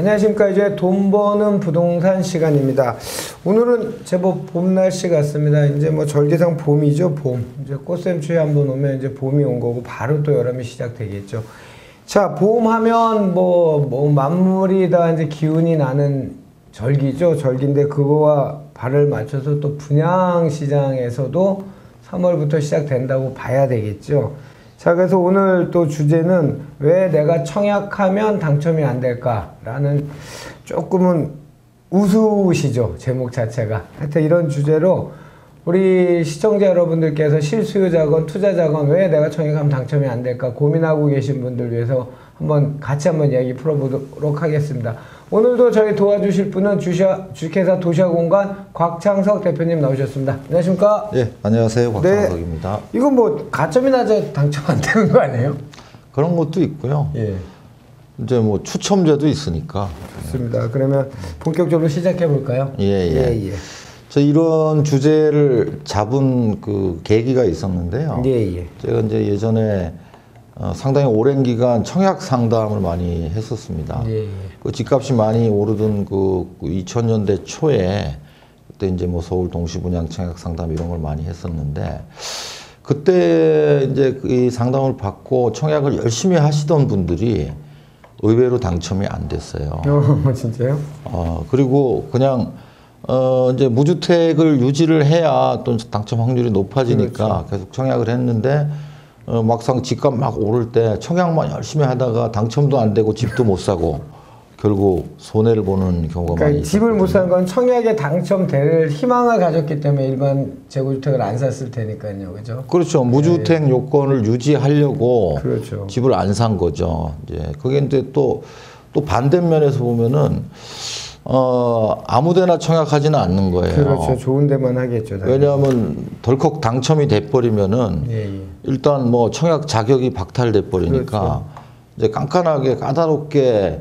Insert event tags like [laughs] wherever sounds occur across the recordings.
안녕하십니까. 이제 돈 버는 부동산 시간입니다. 오늘은 제법 봄 날씨 같습니다. 이제 뭐 절기상 봄이죠, 봄. 이제 꽃샘추위 한번 오면 이제 봄이 온 거고 바로 또 여름이 시작되겠죠. 자, 봄 하면 뭐, 뭐 만물이 다 이제 기운이 나는 절기죠. 절기인데 그거와 발을 맞춰서 또 분양 시장에서도 3월부터 시작된다고 봐야 되겠죠. 자, 그래서 오늘 또 주제는 왜 내가 청약하면 당첨이 안 될까라는 조금은 우스우시죠. 제목 자체가. 하여튼 이런 주제로 우리 시청자 여러분들께서 실수요자건 투자자건 왜 내가 청약하면 당첨이 안 될까 고민하고 계신 분들 위해서 한번 같이 한번 이야기 풀어보도록 하겠습니다. 오늘도 저희 도와주실 분은 주샤, 주식회사 도시아공간 곽창석 대표님 나오셨습니다. 안녕하십니까? 예, 안녕하세요. 곽창석입니다. 이건 뭐 가점이 낮아 당첨 안 되는 거 아니에요? 그런 것도 있고요. 예. 이제 뭐 추첨제도 있으니까. 좋습니다. 그러면 본격적으로 시작해 볼까요? 예, 예. 예, 저 이런 주제를 잡은 그 계기가 있었는데요. 예, 예. 제가 이제 예전에 어, 상당히 오랜 기간 청약 상담을 많이 했었습니다. 예, 예. 그 집값이 많이 오르던 그 2000년대 초에 그때 이제 뭐 서울 동시분양 청약 상담 이런 걸 많이 했었는데 그때 이제 그이 상담을 받고 청약을 열심히 하시던 분들이 의외로 당첨이 안 됐어요. 어, [laughs] 진짜요? 어, 그리고 그냥 어, 이제 무주택을 유지를 해야 또 당첨 확률이 높아지니까 계속 청약을 했는데 어, 막상 집값 막 오를 때 청약만 열심히 하다가 당첨도 안 되고 집도 못 사고 결국 손해를 보는 경우가 많이 그러니까 집을 있었거든요. 못산 건 청약에 당첨될 희망을 가졌기 때문에 일반 재고주택을 안 샀을 테니까요, 그죠? 그렇죠. 무주택 요건을 유지하려고 그렇죠. 집을 안 산 거죠. 이제 그게 이제 또, 또 반대면에서 보면은, 어, 아무 데나 청약하지는 않는 거예요. 그렇죠. 좋은 데만 하겠죠. 당연히. 왜냐하면 덜컥 당첨이 돼버리면은 예, 예. 일단 뭐 청약 자격이 박탈돼 버리니까 그렇죠. 이제 깐깐하게 까다롭게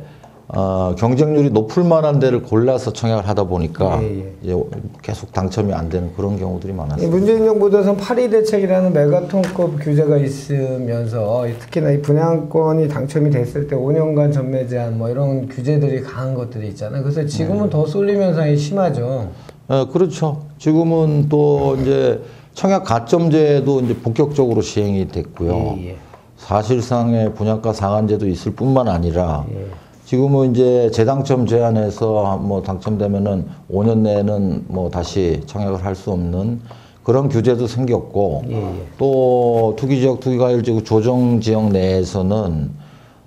어, 경쟁률이 높을 만한 데를 골라서 청약을 하다 보니까 예, 예. 이제 계속 당첨이 안 되는 그런 경우들이 이 많았어요. 문재인 정부에서는 8.2 대책이라는 메가톤급 규제가 있으면서 특히나 이 분양권이 당첨이 됐을 때 5년간 전매 제한 뭐 이런 규제들이 강한 것들이 있잖아요. 그래서 지금은 네. 더 쏠림 현상이 심하죠. 어, 그렇죠. 지금은 또 이제 청약 가점제도 이제 본격적으로 시행이 됐고요. 예, 예. 사실상의 분양가 상한제도 있을 뿐만 아니라 예. 지금은 이제 재당첨 제한에서 뭐 당첨되면은 5년 내에는 뭐 다시 청약을 할 수 없는 그런 규제도 생겼고 예, 예. 또 투기 지역, 투기 과열 지구 조정 지역 내에서는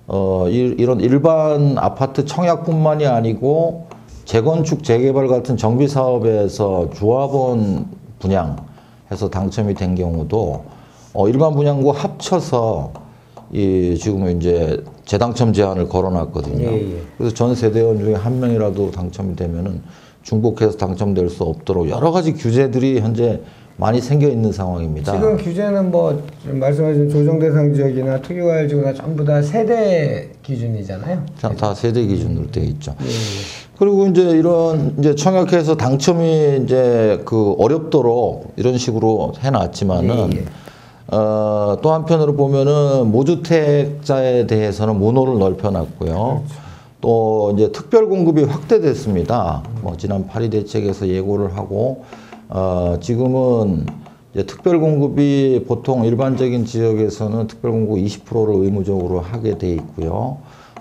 어 이, 이런 일반 아파트 청약뿐만이 아니고 재건축 재개발 같은 정비 사업에서 조합원 분양해서 당첨이 된 경우도 어 일반 분양과 합쳐서 이 지금은 이제 재당첨 제한을 걸어놨거든요. 예, 예. 그래서 전 세대원 중에 한 명이라도 당첨이 되면은 중복해서 당첨될 수 없도록 여러 가지 규제들이 현재 많이 생겨 있는 상황입니다. 지금 규제는 뭐 말씀하신 조정 대상 지역이나 투기과열 지구나 전부 다 세대 기준이잖아요. 다, 다 세대 기준으로 되어 있죠. 예, 예. 그리고 이제 이런 이제 청약해서 당첨이 이제 그 어렵도록 이런 식으로 해놨지만은 예, 예. 어, 또 한편으로 보면은 무주택자에 대해서는 문호를 넓혀놨고요. 그렇죠. 또 이제 특별 공급이 확대됐습니다. 뭐 지난 8.2 대책에서 예고를 하고 어, 지금은 이제 특별 공급이 보통 일반적인 지역에서는 특별 공급 20%를 의무적으로 하게 돼 있고요.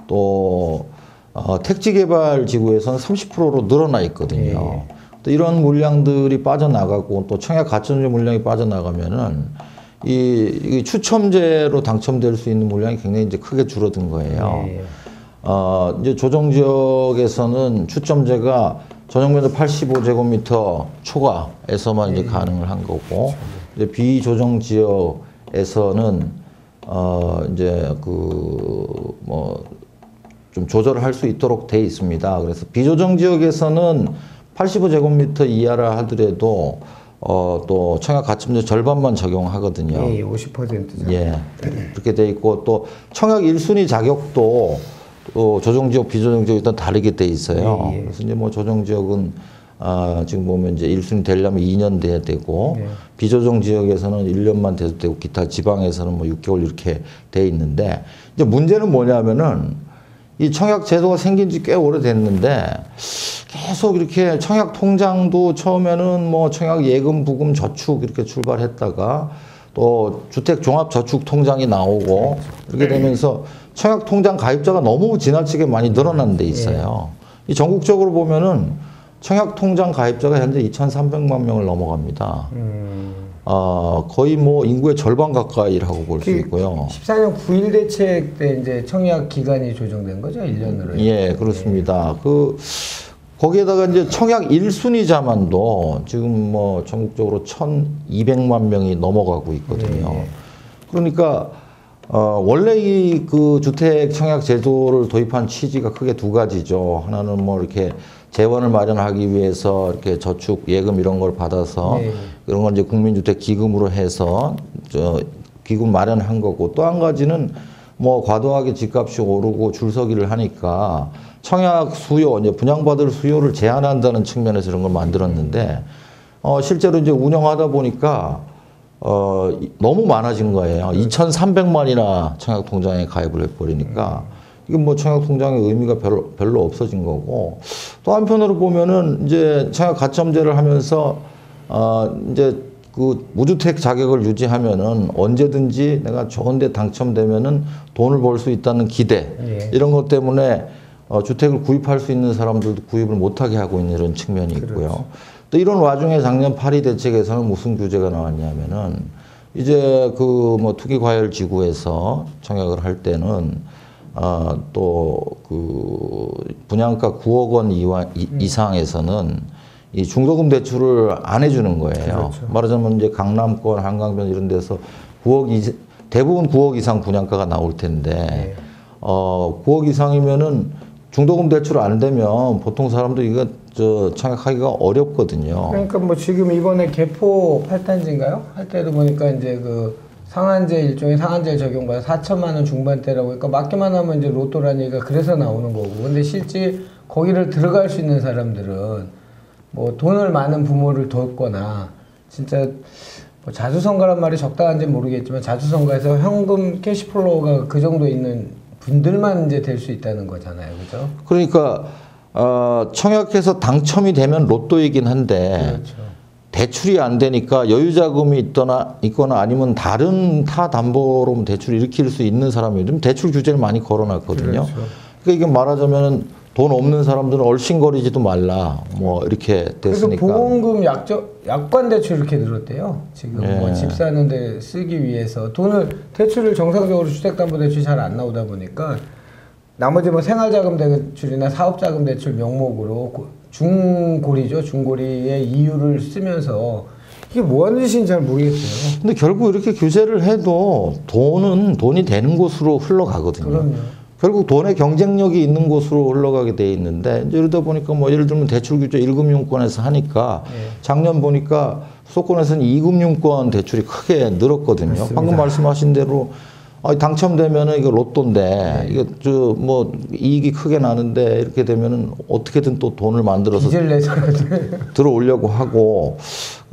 또 어, 택지 개발 지구에서는 30%로 늘어나 있거든요. 또 이런 물량들이 빠져나가고 또 청약 가점제 물량이 빠져나가면은 이, 이 추첨제로 당첨될 수 있는 물량이 굉장히 이제 크게 줄어든 거예요. 예, 예. 어, 이제 조정 지역에서는 추첨제가 전용 면적 85제곱미터 초과에서만 이제 가능을 한 거고, 이제 비조정 지역에서는 어, 이제 그 뭐 좀 조절을 할 수 있도록 돼 있습니다. 그래서 비조정 지역에서는 85제곱미터 이하라 하더라도 어, 또 청약 가점제 절반만 적용하거든요. 예, 예, 50%죠. 예. 그렇게 돼 있고 또 청약 1순위 자격도 또 조정 지역 비조정 지역 일단 다르게 돼 있어요. 예, 예. 그래서 이제 뭐 조정 지역은 아, 지금 보면 이제 1순위 되려면 2년 돼야 되고 예. 비조정 지역에서는 1년만 돼도 되고 기타 지방에서는 뭐 6개월 이렇게 돼 있는데 이제 문제는 뭐냐면은 이 청약 제도가 생긴 지 꽤 오래됐는데 계속 이렇게 청약 통장도 처음에는 뭐 청약 예금 부금 저축 이렇게 출발했다가 또 주택 종합 저축 통장이 나오고 이렇게 되면서 청약 통장 가입자가 너무 지나치게 많이 늘어난 데 있어요. 이 전국적으로 보면은 청약 통장 가입자가 현재 2,300만 명을 넘어갑니다. 음. 어, 거의 뭐 인구의 절반 가까이라고 볼수그 있고요. 14년 9일 대책 때 이제 청약 기간이 조정된 거죠? 1년으로. 예, 그렇습니다. 그 거기에다가 이제 청약 1순위 자만도 지금 뭐 전국적으로 1,200만 명이 넘어가고 있거든요. 예, 예. 그러니까 어 원래 이 그 주택 청약 제도를 도입한 취지가 크게 두 가지죠. 하나는 뭐 이렇게 재원을 마련하기 위해서 이렇게 저축 예금 이런 걸 받아서 네. 그런 걸 이제 국민주택 기금으로 해서 저 기금 마련한 거고 또 한 가지는 뭐 과도하게 집값이 오르고 줄서기를 하니까 청약 수요 이제 분양받을 수요를 제한한다는 측면에서 이런 걸 만들었는데 어 실제로 이제 운영하다 보니까 어 이- 너무 많아진 거예요. 2,300만이나 청약 통장에 가입을 해버리니까 이건 뭐 청약 통장의 의미가 별로 별로 없어진 거고 또 한편으로 보면은 이제 청약 가점제를 하면서 어 이제 그 무주택 자격을 유지하면은 언제든지 내가 좋은데 당첨되면은 돈을 벌 수 있다는 기대 예. 이런 것 때문에 어, 주택을 구입할 수 있는 사람들도 구입을 못하게 하고 있는 이런 측면이 있고요. 또 이런 와중에 작년 파리 대책에서는 무슨 규제가 나왔냐면은 이제 그 뭐 투기 과열 지구에서 청약을 할 때는 어, 또그 분양가 9억 원 이와, 이, 이상에서는 이 중도금 대출을 안 해주는 거예요. 그렇죠. 말하자면 이제 강남권, 한강변 이런 데서 9억 이 대부분 9억 이상 분양가가 나올 텐데 네. 어 9억 이상이면은 중도금 대출 안 되면 보통 사람도 이거 저 청약하기가 어렵거든요. 그러니까 뭐 지금 이번에 개포 8단지인가요? 할 때도 보니까 이제 그 상한제 일종의 상한제 적용받아 4천만 원 중반대라고 그러니까 맞기만 하면 이제 로또라는 얘기가 그래서 나오는 거고 근데 실제 거기를 들어갈 수 있는 사람들은 뭐 돈을 많은 부모를 뒀거나 진짜 뭐 자수성가란 말이 적당한지 는 모르겠지만 자수성가에서 현금 캐시플로우가 그 정도 있는 분들만 이제 될 수 있다는 거잖아요, 그죠? 그러니까 어 청약해서 당첨이 되면 로또이긴 한데 그렇죠. 대출이 안 되니까 여유 자금이 있거나 있거나 아니면 다른 타 담보로 대출을 일으킬 수 있는 사람이 요즘 대출 규제를 많이 걸어놨거든요. 그렇죠. 그러니까 이게 말하자면은 돈 없는 사람들은 얼씬거리지도 말라 뭐 이렇게 그래서 됐으니까 보험금 약정 약관 대출 이렇게 늘었대요. 지금 예. 뭐집 사는데 쓰기 위해서 돈을 대출을 정상적으로 주택담보대출 잘 안 나오다 보니까 나머지 뭐 생활자금 대출이나 사업자금 대출 명목으로 고- 중고리죠 중고리의 이유를 쓰면서 이게 뭐 하는 짓인지 잘 모르겠어요. 근데 결국 이렇게 규제를 해도 돈은 돈이 되는 곳으로 흘러가거든요. 그럼요. 결국 돈의 경쟁력이 있는 곳으로 흘러가게 돼 있는데 이러다 보니까 뭐 예를 들면 대출 규제 1금융권에서 하니까 예. 작년 보니까 수도권에서는 2금융권 대출이 크게 늘었거든요. 맞습니다. 방금 말씀하신 대로 아, 당첨되면은 이거 로또인데 이거 저뭐 이익이 크게 나는데 이렇게 되면은 어떻게든 또 돈을 만들어서 내서라도 [laughs] 들어오려고 하고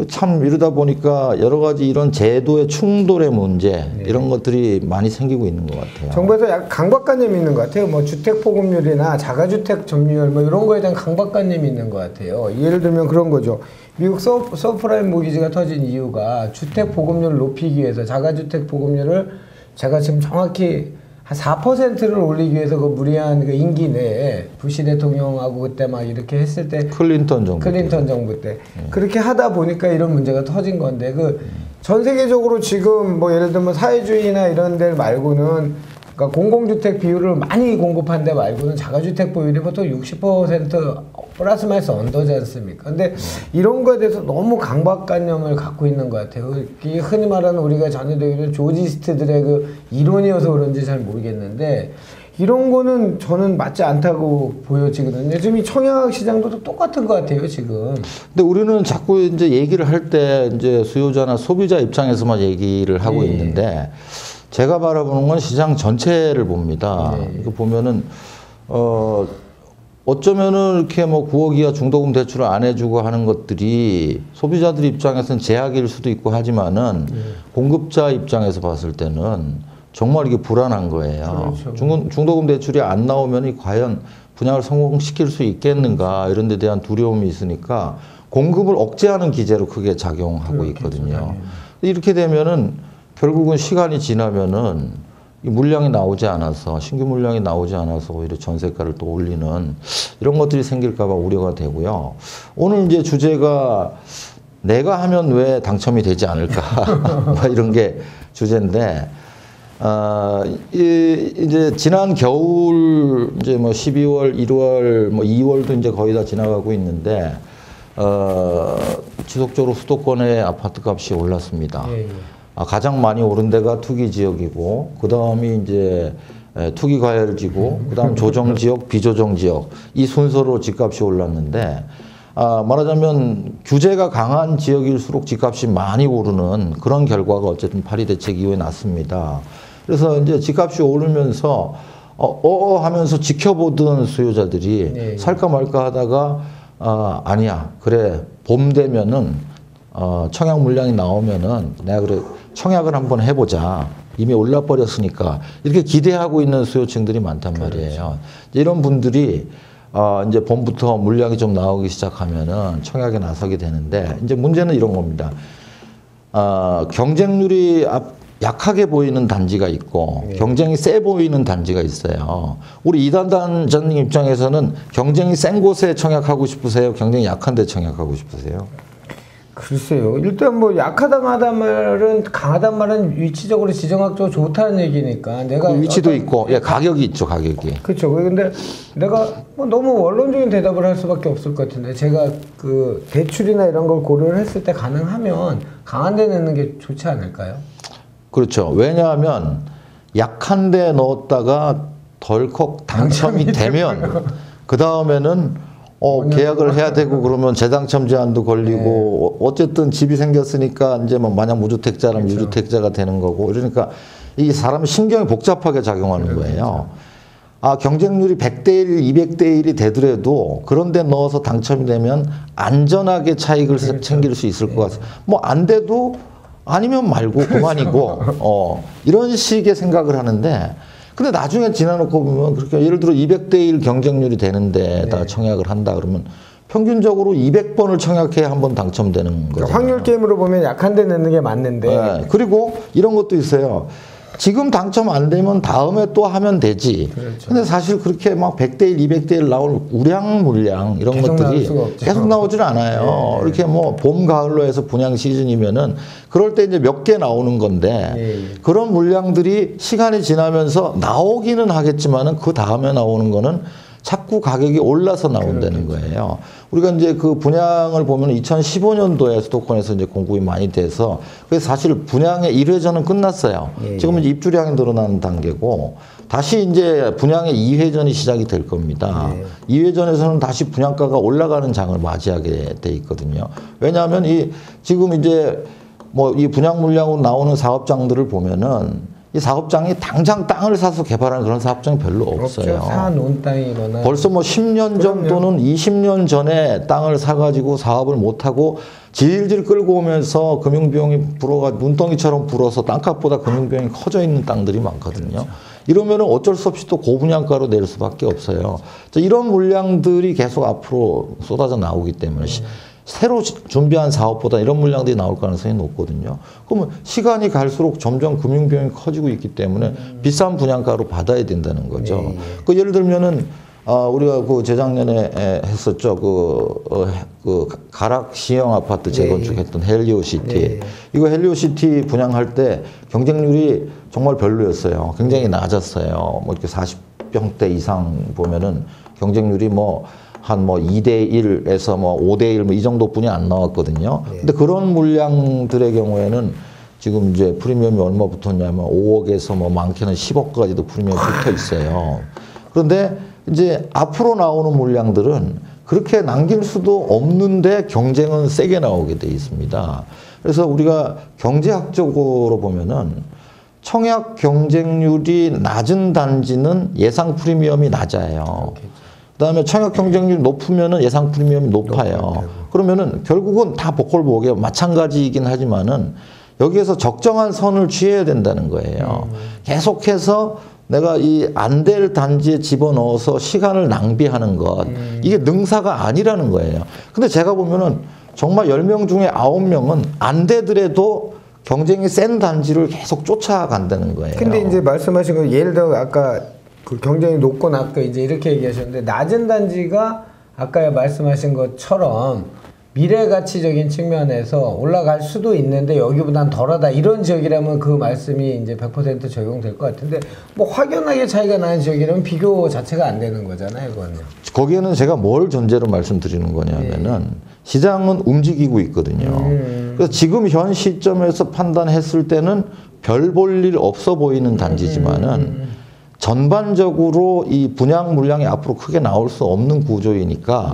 참 이러다 보니까 여러 가지 이런 제도의 충돌의 문제 이런 것들이 많이 생기고 있는 것 같아요. 정부에서 약 강박관념이 있는 것 같아요. 뭐 주택 보급률이나 자가주택 점유율 뭐 이런 거에 대한 강박관념이 있는 것 같아요. 예를 들면 그런 거죠. 미국 서, 서프라임 모기지가 터진 이유가 주택 보급률을 높이기 위해서 자가주택 보급률을 제가 지금 정확히 한 4%를 올리기 위해서 그 무리한 그 임기 내에 부시 대통령하고 그때 막 이렇게 했을 때 클린턴 정부. 클린턴 정부 때 그렇게 하다 보니까 이런 문제가 터진 건데 그 전 세계적으로 지금 뭐 예를 들면 사회주의나 이런 데 말고는 그러니까 공공주택 비율을 많이 공급한 데 말고는 자가주택 보율이 보통 60% 플러스 마이너스 언더지 않습니까? 근데 이런 거에 대해서 너무 강박관념을 갖고 있는 것 같아요. 이게 흔히 말하는 우리가 전해되기는 조지스트들의 그 이론이어서 그런지 잘 모르겠는데 이런 거는 저는 맞지 않다고 보여지거든요. 지금 이 청약 시장도 똑같은 것 같아요, 지금. 근데 우리는 자꾸 이제 얘기를 할 때 이제 수요자나 소비자 입장에서만 얘기를 하고 예. 있는데 제가 바라보는 건 시장 전체를 봅니다. 네. 이거 보면은 어 어쩌면은 이렇게 뭐 9억 이하 중도금 대출을 안 해주고 하는 것들이 소비자들 입장에서는 제약일 수도 있고 하지만은 공급자 입장에서 봤을 때는 정말 이게 불안한 거예요. 그렇죠. 중, 중도금 대출이 안 나오면 이 과연 분양을 성공시킬 수 있겠는가 이런 데 대한 두려움이 있으니까 공급을 억제하는 기제로 크게 작용하고 있거든요. 이렇게 되면은 결국은 시간이 지나면은 이 물량이 나오지 않아서 신규 물량이 나오지 않아서 오히려 전세가를 또 올리는 이런 것들이 생길까봐 우려가 되고요. 오늘 이제 주제가 내가 하면 왜 당첨이 되지 않을까 [laughs] 뭐 이런 게 주제인데 아, 이, 이제 지난 겨울 이제 뭐 12월, 1월, 뭐 2월도 이제 거의 다 지나가고 있는데 어, 지속적으로 수도권의 아파트 값이 올랐습니다. 예, 예. 아, 가장 많이 오른 데가 투기 지역이고 그 다음이 이제 에, 투기 과열 지구, 그 다음 조정 [laughs] 지역, 비조정 지역 이 순서로 집값이 올랐는데 아, 말하자면 규제가 강한 지역일수록 집값이 많이 오르는 그런 결과가 어쨌든 파리 대책 이후에 났습니다. 그래서 이제 집값이 오르면서 어, 어 하면서 지켜보던 수요자들이 네. 살까 말까 하다가 아, 아니야 그래 봄 되면은 어, 청약 물량이 나오면은 내가 그래 청약을 한번 해보자. 이미 올라 버렸으니까 이렇게 기대하고 있는 수요층들이 많단 말이에요. 이제 이런 분들이 어, 이제 봄부터 물량이 좀 나오기 시작하면은 청약에 나서게 되는데 이제 문제는 이런 겁니다. 어, 경쟁률이 앞- 약하게 보이는 단지가 있고 경쟁이 세 보이는 단지가 있어요. 우리 이단단장님 입장에서는 경쟁이 센 곳에 청약하고 싶으세요? 경쟁이 약한 데 청약하고 싶으세요? 글쎄요. 일단 뭐 약하다는 말은 강하단 말은 위치적으로 지정학적으로 좋다는 얘기니까 내가 그 위치도 어떤- 있고, 예, 가격이 있죠, 가격이. 그렇죠. 근데 내가 뭐 너무 원론적인 대답을 할 수밖에 없을 것 같은데 제가 그 대출이나 이런 걸 고려를 했을 때 가능하면 강한 데 내는 게 좋지 않을까요? 그렇죠. 왜냐하면 약한 데 넣었다가 덜컥 당첨이 되면 그 다음에는 어, 계약을 해야 되고 그러면 재당첨 제한도 걸리고 어- 어쨌든 집이 생겼으니까 이제 뭐 만약 무주택자라면 유주택자가 되는 거고. 그러니까 이 사람 신경이 복잡하게 작용하는 거예요. 아, 경쟁률이 100대 1, 200대 1이 되더라도 그런 데 넣어서 당첨이 되면 안전하게 차익을 챙길 수 있을 것 같아요. 뭐 안 돼도 아니면 말고 그만이고 어, 이런 식의 생각을 하는데 근데 나중에 지나놓고 보면 그렇게 예를 들어 200대 1 경쟁률이 되는데다 청약을 한다 그러면 평균적으로 200번을 청약해야 한 번 당첨되는 거죠. 확률 게임으로 보면 약한 데 내는 게 맞는데 네. 그리고 이런 것도 있어요. 지금 당첨 안 되면 다음에 또 하면 되지. 그렇죠. 근데 사실 그렇게 막 100대 1, 200대 1 나올 우량 물량 이런 것들이 계속 나오질 않아요. 이렇게 뭐 봄, 가을로 해서 분양 시즌이면은 그럴 때 이제 몇 개 나오는 건데 예, 예. 그런 물량들이 시간이 지나면서 나오기는 하겠지만은 그 다음에 나오는 거는 자꾸 가격이 올라서 나온다는 거예요. 우리가 이제 그 분양을 보면 2015년도에 수도권에서 이제 공급이 많이 돼서 그래서 사실 분양의 1회전은 끝났어요. 예, 지금은 이제 입주량이 늘어나는 단계고 다시 이제 분양의 2회전이 시작이 될 겁니다. 예. 2회전에서는 다시 분양가가 올라가는 장을 맞이하게 돼 있거든요. 왜냐하면 이 지금 이제 뭐 이 분양 물량으로 나오는 사업장들을 보면은 이 사업장이 당장 땅을 사서 개발하는 그런 사업장이 별로 없어요. 없죠. 사놓은 땅이거나 벌써 뭐 10년 정도는 20년 전에 땅을 사가지고 사업을 못하고 질질 끌고 오면서 금융비용이 불어가 눈덩이처럼 불어서 땅값보다 금융비용이 커져 있는 땅들이 많거든요. 이러면은 어쩔 수 없이 또 고분양가로 낼 수밖에 없어요. 자, 이런 물량들이 계속 앞으로 쏟아져 나오기 때문에 시- 새로 지- 준비한 사업보다 이런 물량들이 나올 가능성이 높거든요. 그러면 시간이 갈수록 점점 금융 비용이 커지고 있기 때문에 비싼 분양가로 받아야 된다는 거죠. 예, 예. 그 예를 들면은 아 우리가 그 재작년에 에, 했었죠 그, 어, 해- 그 가- 가락 시형 아파트 재건축했던 헬리오시티 예. 이거 헬리오시티 분양할 때 경쟁률이 정말 별로였어요 굉장히 낮았어요 뭐 이렇게 40평대 이상 보면은 경쟁률이 뭐 한 뭐 2대 1에서 뭐 5대 1 뭐 이 정도뿐이 안 나왔거든요. 근데 그런 물량들의 경우에는 지금 이제 프리미엄이 얼마 붙었냐면 5억에서 뭐 많게는 10억까지도 프리미엄이 붙어 있어요. 그런데 이제 앞으로 나오는 물량들은 그렇게 남길 수도 없는데 경쟁은 세게 나오게 돼 있습니다. 그래서 우리가 경제학적으로 보면은 청약 경쟁률이 낮은 단지는 예상 프리미엄이 낮아요. 그다음에 청약 경쟁률이 높으면은 예상 프리미엄이 높아요. 그러면은 결국은 다 복골복이에요. 마찬가지이긴 하지만은 여기에서 적정한 선을 취해야 된다는 거예요. 계속해서 내가 이 안 될 단지에 집어넣어서 시간을 낭비하는 것 이게 능사가 아니라는 거예요. 근데 제가 보면은 정말 10명 중에 9명은 안 되더라도 경쟁이 센 단지를 계속 쫓아간다는 거예요. 근데 이제 말씀하신 거 예를 들어 아까 그 경쟁이 높고 낮고 이제 이렇게 얘기하셨는데 낮은 단지가 아까 말씀하신 것처럼 미래 가치적인 측면에서 올라갈 수도 있는데 여기보단 덜하다 이런 지역이라면 그 말씀이 이제 100% 적용될 것 같은데 뭐 확연하게 차이가 나는 지역이라면 비교 자체가 안 되는 거잖아요, 그거는. 거기에는 제가 뭘 전제로 말씀드리는 거냐면은 시장은 움직이고 있거든요. 그래서 지금 현 시점에서 판단했을 때는 별 볼 일 없어 보이는 단지지만은 전반적으로 이 분양 물량이 앞으로 크게 나올 수 없는 구조이니까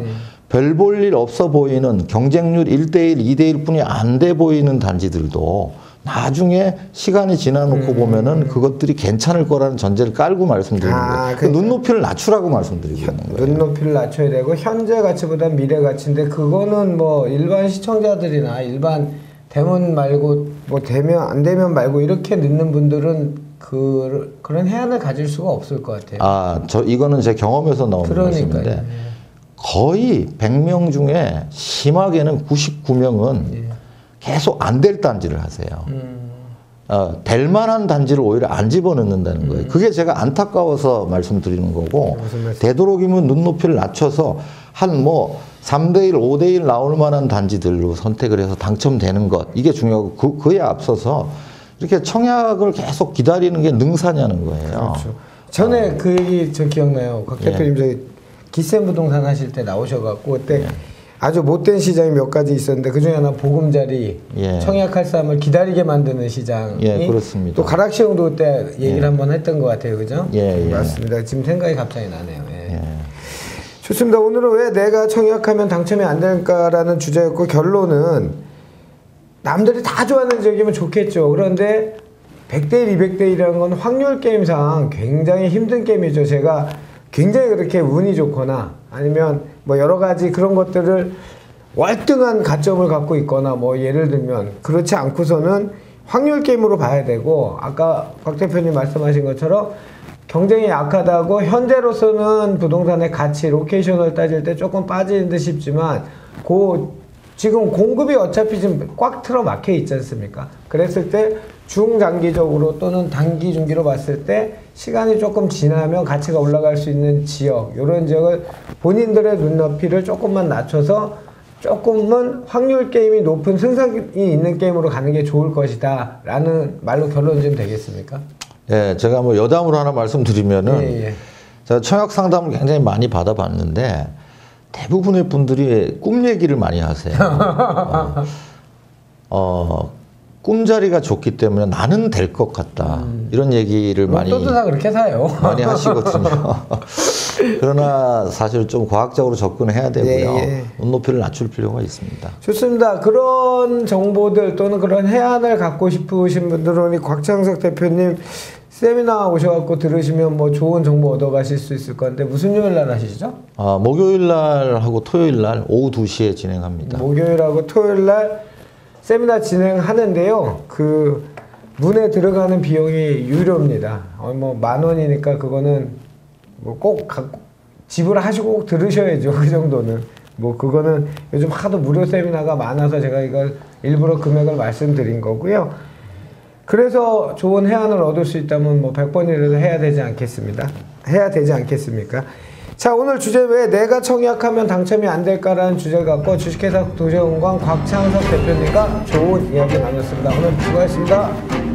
별볼 일 없어 보이는 경쟁률 1대1, 2대1 뿐이 안 돼 보이는 단지들도 나중에 시간이 지나놓고 보면은 그것들이 괜찮을 거라는 전제를 깔고 말씀드리는 아, 거예요. 그- 눈높이를 낮추라고 말씀드리고 있는 거예요. 눈높이를 낮춰야 되고 현재 가치보다 미래 가치인데 그거는 뭐 일반 시청자들이나 일반 되면 말고 뭐 되면 안 되면 말고 이렇게 늦는 분들은 그 그런 해안을 가질 수가 없을 것 같아요. 아, 저 이거는 제 경험에서 나오는 그러니까요. 말씀인데 거의 100명 중에 심하게는 99명은 예. 계속 안 될 단지를 하세요. 음. 어, 될 만한 단지를 오히려 안 집어넣는다는 음. 거예요. 그게 제가 안타까워서 말씀드리는 거고 말씀? 되도록이면 눈높이를 낮춰서 한 뭐 3대1, 5대1 나올 만한 단지들로 선택을 해서 당첨되는 것 이게 중요하고 그, 그에 앞서서 이렇게 청약을 계속 기다리는 게 능사냐는 거예요. 그렇죠. 전에 그 얘기 저 기억나요. 곽 예. 대표님 저기 기센 부동산 하실 때 나오셔갖고 그때 예. 아주 못된 시장이 몇 가지 있었는데 그 중에 하나 보금자리 예. 청약할 사람을 기다리게 만드는 시장이 예, 그렇습니다. 또 가락시형도 그때 얘기를 한번 했던 것 같아요, 그죠? 예, 예. 맞습니다. 지금 생각이 갑자기 나네요. 예. 예. 좋습니다. 오늘은 왜 내가 청약하면 당첨이 안 될까라는 주제였고 결론은 남들이 다 좋아하는 지역이면 좋겠죠. 그런데 100대 1, 200대 1이라는 건 확률 게임상 굉장히 힘든 게임이죠. 제가 굉장히 그렇게 운이 좋거나 아니면 뭐 여러 가지 그런 것들을 월등한 가점을 갖고 있거나 뭐 예를 들면 그렇지 않고서는 확률 게임으로 봐야 되고 아까 박 대표님 말씀하신 것처럼 경쟁이 약하다고 현재로서는 부동산의 가치, 로케이션을 따질 때 조금 빠지는 듯 싶지만 그 지금 공급이 어차피 지금 꽉 틀어 막혀 있지 않습니까? 그랬을 때 중장기적으로 또는 단기 중기로 봤을 때 시간이 조금 지나면 가치가 올라갈 수 있는 지역, 이런 지역을 본인들의 눈높이를 조금만 낮춰서 조금은 확률 게임이 높은 승산이 있는 게임으로 가는 게 좋을 것이다. 라는 말로 결론 좀 되겠습니까? 예, 제가 뭐 여담으로 하나 말씀드리면은 예, 예. 제가 청약 상담을 굉장히 많이 받아봤는데 대부분의 분들이 꿈 얘기를 많이 하세요. [laughs] 어, 어, 꿈자리가 좋기 때문에 나는 될 것 같다. 이런 얘기를 많이 다 그렇게 사요. 많이 [laughs] 하시거든요. 그러나 사실 좀 과학적으로 접근해야 되고요. 예, 예. 눈높이를 낮출 필요가 있습니다. 좋습니다. 그런 정보들 또는 그런 해안을 갖고 싶으신 분들은 우리 곽창석 대표님 세미나 오셔갖고 들으시면 뭐 좋은 정보 얻어가실 수 있을 건데 무슨 요일 날 하시죠? 아, 목요일 날 하고 토요일 날 오후 2시에 진행합니다. 목요일하고 토요일 날 세미나 진행하는데요. 그 문에 들어가는 비용이 유료입니다. 어, 뭐만 원이니까 그거는 뭐 꼭 지불하시고 꼭 들으셔야죠. 그 정도는. 뭐 그거는 요즘 하도 무료 세미나가 많아서 제가 이걸 일부러 금액을 말씀드린 거고요. 그래서 좋은 해안을 얻을 수 있다면 뭐 100번이라도 해야 되지 않겠습니다. 해야 되지 않겠습니까? 자, 오늘 주제 왜 내가 청약하면 당첨이 안 될까라는 주제 갖고 주식회사 도시공관 곽창석 대표님과 좋은 이야기 나눴습니다. 오늘 수고하셨습니다.